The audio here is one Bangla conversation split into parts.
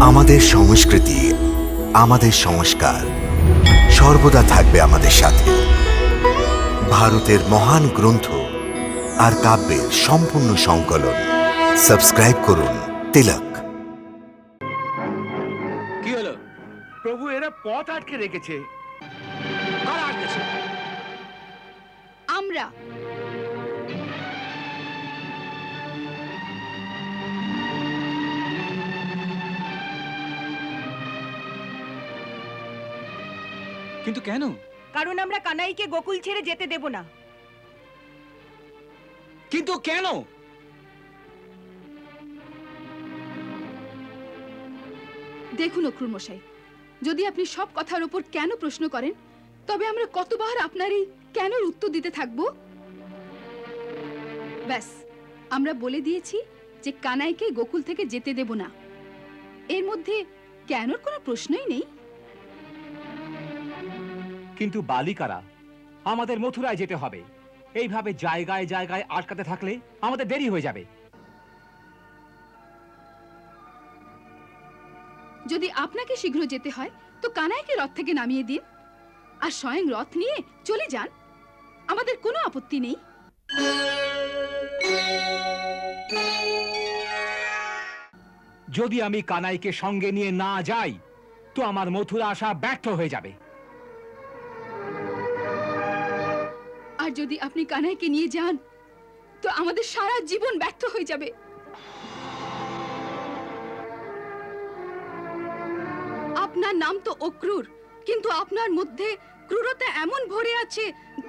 আমাদের সংস্কৃতি আমাদের সংস্কার সর্বদা থাকবে আমাদের সাথে। ভারতের মহান গ্রন্থ আর কাব্যের সম্পূর্ণ সংকলন। সাবস্ক্রাইব করুন তিলক। কি হলো? প্রভু এরা পথ আটকে রেখেছে। আমরা। কিন্তু কেন? কারণ আমরা কানাইকে গোকুল ছেড়ে যেতে দেব না। কিন্তু কেন? দেখুন অক্রুর মশাই যদি আপনি সব কথার উপর কেন প্রশ্ন করেন তবে আমরা কতবার আপনার এই কেনর উত্তর দিতে থাকব? ব্যাস আমরা বলে দিয়েছি যে কানাইকে গোকুল থেকে যেতে দেব না। এর মধ্যে কেনর কোনো প্রশ্নই নেই। কিন্তু বালিকারা আমাদের মথুরায় যেতে হবে। এইভাবে জায়গায় জায়গায় আটকাতে থাকলে আমাদের দেরি হয়ে যাবে। যদি আপনাকে শীঘ্র যেতে হয় তো কানাইকে রথ থেকে নামিয়ে দিন। আর স্বয়ং রথ নিয়ে চলে যান। আমাদের কোনো আপত্তি নেই। যদি আমি কানাইকে সঙ্গে নিয়ে না যাই তো আমার মথুরা আসা ব্যর্থ হয়ে যাবে। আর যদি আপনি কানাইকে নিয়ে যান, তো আমাদের সারা জীবন ব্যর্থ হয়ে যাবে। আপনার নাম তো অক্রুর, কিন্তু আপনার মধ্যে ক্রূরতা এমন ভরে আছে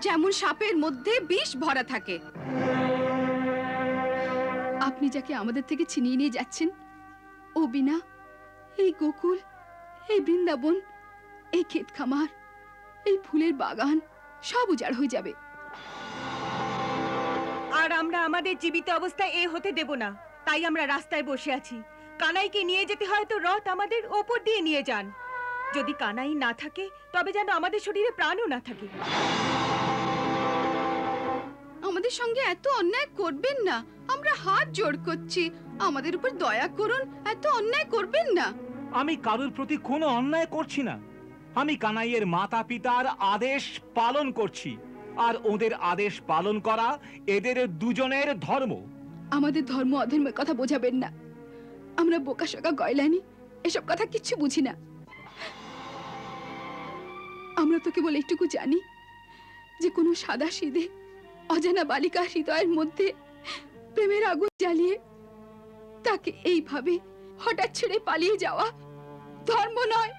যেমন সাপের মধ্যে বিষ ভরা থাকে। আপনি যাকে আমাদের থেকে ছিনিয়ে নিয়ে যাচ্ছেন ও বিনা এই গোকুল, এই বৃন্দাবন, এই ক্ষেত খামার এই ফুলের বাগান, সব উজাড় হয়ে যাবে। আমাদের জীবিত অবস্থায় এ হতে দেব না। তাই আমরা রাস্তায় বসে আছি। কানাইকে নিয়ে যেতে হয় তো রথ আমাদের ওপর দিয়ে নিয়ে যান। যদি কানাই না থাকে তবে যেন আমাদের শরীরে প্রাণও না থাকে। আমাদের সঙ্গে এত অন্যায় করবেন না। আমরা হাত জোড় করছি। আমাদের উপর দয়া করুন এত অন্যায় করবেন না। আমি কারোর প্রতি কোনো অন্যায় করছি না। আমি কানাইয়ের মাতা পিতার আদেশ পালন করছি। আর ওদের আদেশ পালন করা এদের দুজনের ধর্ম। আমাদের ধর্ম অধর্মের কথা বোঝাবেন না। আমরা বোকাশোকা গয়লানি, এসব কথা কিচ্ছু বুঝি না। আমরা তো কেবল একটুকু জানি যে কোনো সাদা সিধে অজানা বালিকা হৃদয়ের মধ্যে প্রেমের আগুন জ্বালিয়ে তাকে এইভাবে হঠাৎ ছেড়ে পালিয়ে যাওয়া ধর্ম নয়,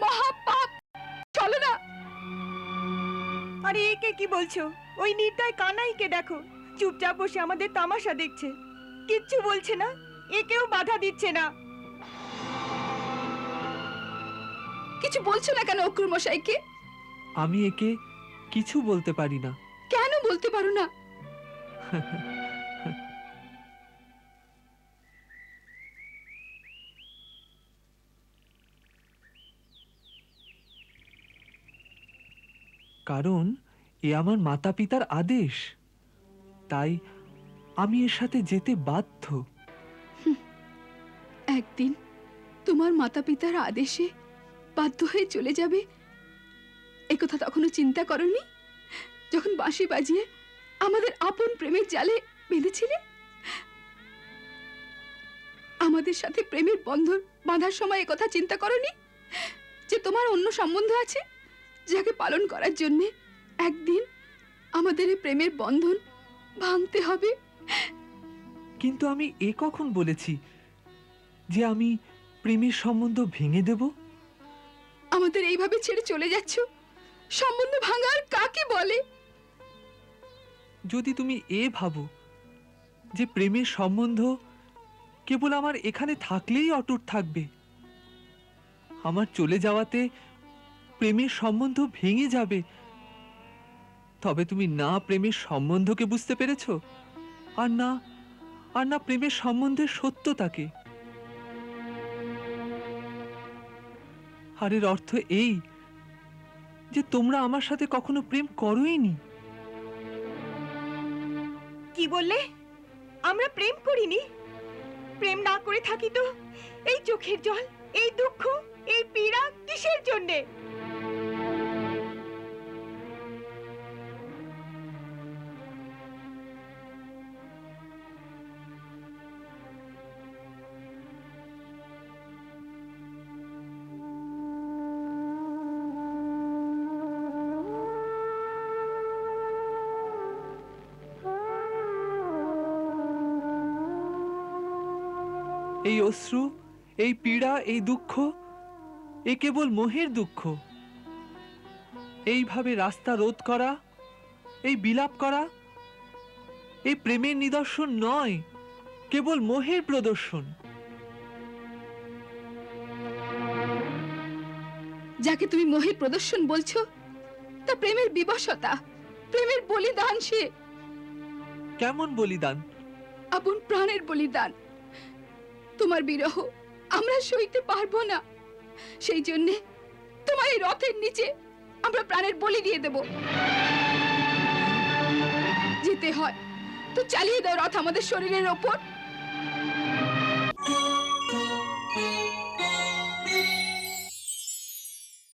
মহাপাপ। চলো না। আরে একে কি বলছো? ওই নির্দয় কানাইকে দেখো। চুপচাপ বসে আমাদের তামাশা দেখছে। কিচ্ছু বলছে না। একেও বাধা দিচ্ছে না। কিছু বলছো না কেন অক্রুর মশাইকে? আমি একে কিছু বলতে পারি না। কেন বলতে পারো না? কারণ এ আমার মাতা পিতার আদেশ। তাই আমি এর সাথে যেতে বাধ্য। একদিন তোমার মাতা পিতার আদেশে বাধ্য হয়ে চলে যাবে? একথা তখনও চিন্তা করনি? যখন বাঁশি বাজিয়ে আমাদের আপন প্রেমের জালে বেঁধেছিলে? আমাদের সাথে প্রেমের বন্ধন বাঁধার সময় একথা চিন্তা করনি? যে তোমার অন্য সম্বন্ধ আছে? যাকে পালন করার জন্য একদিন আমাদের এই প্রেমের বন্ধন ভাঙতে হবে। কিন্তু আমি এ কখন বলেছি যে আমি প্রেমের সম্বন্ধ ভেঙে দেব? আমাদের এইভাবে ছেড়ে চলে যাচ্ছ? সম্বন্ধ ভাঙার কাকে বলে? যদি তুমি এ ভাবো যে প্রেমের সম্বন্ধ কেবল আমার এখানে থাকলেই অটুট থাকবে আমার চলে যাওয়াতে প্রেমের সম্বন্ধ ভেঙে যাবে। তবে তুমি না প্রেমের সম্বন্ধকে বুঝতে পেরেছ, আর না আর না প্রেমের সম্বন্ধের সত্যতাকে। আর অর্থ এই যে তোমরা আমার সাথে কখনো প্রেম করোইনি। কি বললে? আমরা প্রেম করিনি। প্রেম না করে থাকি তো এই চোখের জল, এই দুঃখ, এই পীড়া কিসের জন্যে? এই অশ্রু এই পীড়া এই দুঃখ এ কেবল মোহের দুঃখ। এইভাবে রাস্তা রোধ করা এই বিলাপ করা এই প্রেমের নিদর্শন নয় কেবল মোহের প্রদর্শন। যাকে তুমি মোহের প্রদর্শন বলছো তা প্রেমের বিবশতা প্রেমের বলিদান সে। কেমন বলিদান? আপন প্রাণের বলিদান। তোমার বিরহ, আমরা সইতে পারব না। সেই জন্যে তোমার এই রথের নিচে আমরা প্রাণের বলি দিয়ে দেব। যেতে হয়, তো চালিয়ে দাও রথ আমাদের শরীরের ওপর।